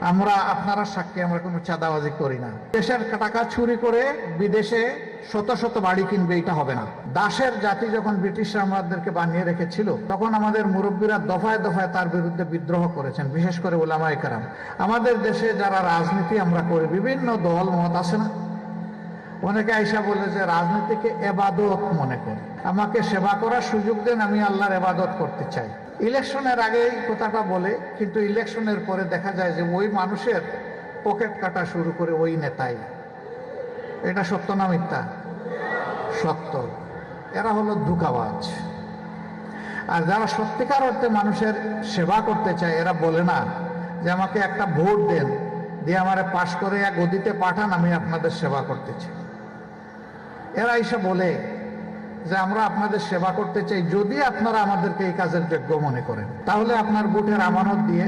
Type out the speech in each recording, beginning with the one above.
আমরা আপনারা সাক্ষী, আমরা কোনো চাঁদাবাজি করি না। দেশের টাকা চুরি করে বিদেশে শত শত বাড়ি কিনবে, এটা হবে না। দাসের জাতি যখন ব্রিটিশরা আমাদেরকে বানিয়ে রেখেছিল, তখন আমাদের মুরব্বীরা দফায় দফায় তার বিরুদ্ধে বিদ্রোহ করেছেন, বিশেষ করে ওলামাই কারাম। আমাদের দেশে যারা রাজনীতি আমরা করি, বিভিন্ন দল মত আছে না? অনেকে আইসা বলে যে রাজনীতিকে এবাদত মনে করে। আমাকে সেবা করার সুযোগ দেন, আমি আল্লাহর এবাদত করতে চাই। ইলেকশনের আগে এই কথাটা বলে, কিন্তু ইলেকশনের পরে দেখা যায় যে ওই মানুষের পকেট কাটা শুরু করে ওই নেতাই। এটা সত্য না মিথ্যা? সত্য। এরা হলো ধোঁকাবাজ। আর যারা সত্যিকার অর্থে মানুষের সেবা করতে চায়, এরা বলে না যে আমাকে একটা ভোট দেন, দিয়ে আমার পাশ করে এক গদিতে পাঠান, আমি আপনাদের সেবা করতে চাই। এরা এসে বলে যে আমরা আপনাদের সেবা করতে চাই, যদি আপনারা আমাদেরকে এই কাজের যোগ্য মনে করেন, তাহলে আপনার বুটের আমানত দিয়ে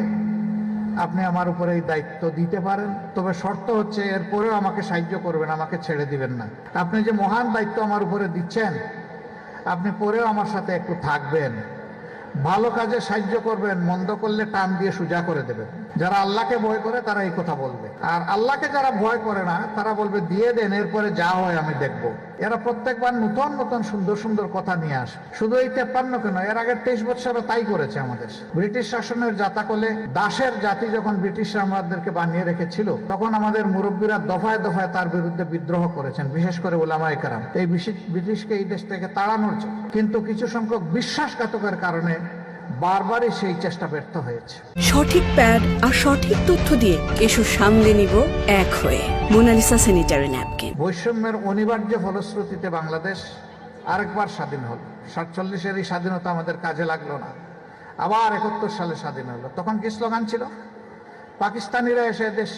আপনি আমার উপরে এই দায়িত্ব দিতে পারেন। তবে শর্ত হচ্ছে, এরপরেও আমাকে সাহায্য করবেন, আমাকে ছেড়ে দিবেন না। আপনি যে মহান দায়িত্ব আমার উপরে দিচ্ছেন, আপনি পরেও আমার সাথে একটু থাকবেন। ভালো কাজে সাহায্য করবেন, মন্দ করলে টান দিয়ে সোজা করে দেবেন। যারা আল্লাহকে ভয় করে, তারা এই কথা বলবে। আর আল্লাহকে যারা ভয় করে না, তারা বলবে, দিয়ে দেন, এরপরে যা হয় আমি দেখব। এরা প্রত্যেকবার নতুন নতুন, সুন্দর সুন্দর কথা নিয়ে আসে। শুধু এই তেপ্পান্ন কেন এর আগের তেইশ বছরও তাই করেছে আমাদের। ব্রিটিশ শাসনের জাতাকলে দাসের জাতি যখন ব্রিটিশরা আমাদেরকে বানিয়ে রেখেছিল, তখন আমাদের মুরব্বীরা দফায় দফায় তার বিরুদ্ধে বিদ্রোহ করেছেন, বিশেষ করে ওলামাই কারাম। এই ব্রিটিশকে এই দেশ থেকে তাড়ানোর কিন্তু কিছু সংখ্যক বিশ্বাসঘাতকের কারণে বারবারই সেই চেষ্টা ব্যর্থ হয়েছে। সঠিক প্যাড আর সঠিক তথ্য দিয়ে এসব সামলে নিব এক হয়ে। Monalisa sanitary napkin. বৈষম্যের অনিবার্য ফলশ্রুতিতে বাংলাদেশ আরেকবার স্বাধীন হল। সাতচল্লিশের এই স্বাধীনতা আমাদের কাজে লাগল না। আবার একাত্তর সালে স্বাধীন হলো। তখন কি স্লোগান ছিল? পাকিস্তানিরা এসে দেশ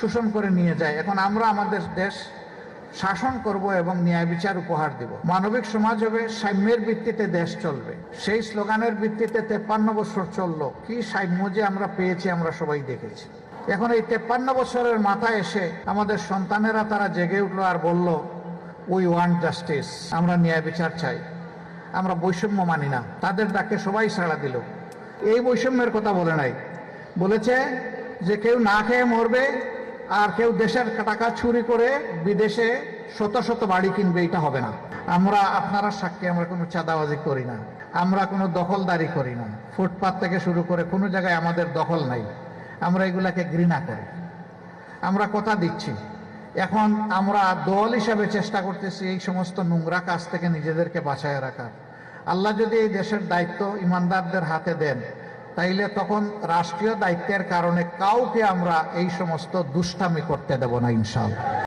শোষণ করে নিয়ে যায়। এখন আমরা আমাদের দেশ শাসন করব এবং ন্যায় বিচার উপহার দিব। মানবিক সমাজ হবে সাম্যের ভিত্তিতে দেশ চলবে। সেই স্লোগানের ভিত্তিতে তেপ্পান্ন বছর চলল। কি সাম্য যে আমরা পেয়েছি, আমরা সবাই দেখেছি। এখন এই তেপ্পান্ন বছরের মাথায় এসে আমাদের সন্তানেরা তারা জেগে উঠল আর বলল উই ওয়ান্ট জাস্টিস আমরা ন্যায় বিচার চাই। আমরা বৈষম্য মানি না। তাদের ডাকে সবাই সাড়া দিল। এই বৈষম্যের কথা বলে নাই। বলেছে যে কেউ না খেয়ে মরবে আর কেউ দেশের টাকা চুরি করে বিদেশে শত শত বাড়ি কিনবে, এটা হবে না। আমরা, আপনারা সাক্ষী, আমরা কোনো চাঁদাবাজি করি না। আমরা কোনো দখলদারি করি না। ফুটপাত থেকে শুরু করে কোনো জায়গায় আমাদের দখল নাই। আমরা এগুলাকে ঘৃণা করি। আমরা কথা দিচ্ছি। এখন আমরা দল হিসাবে চেষ্টা করতেছি এই সমস্ত নোংরা কাজ থেকে নিজেদেরকে বাঁচায় রাখার। আল্লাহ যদি এই দেশের দায়িত্ব ইমানদারদের হাতে দেন তাইলে তখন রাষ্ট্রীয় দায়িত্বের কারণে কাউকে আমরা এই সমস্ত দুষ্টামি করতে দেব না ইনশাল্লাহ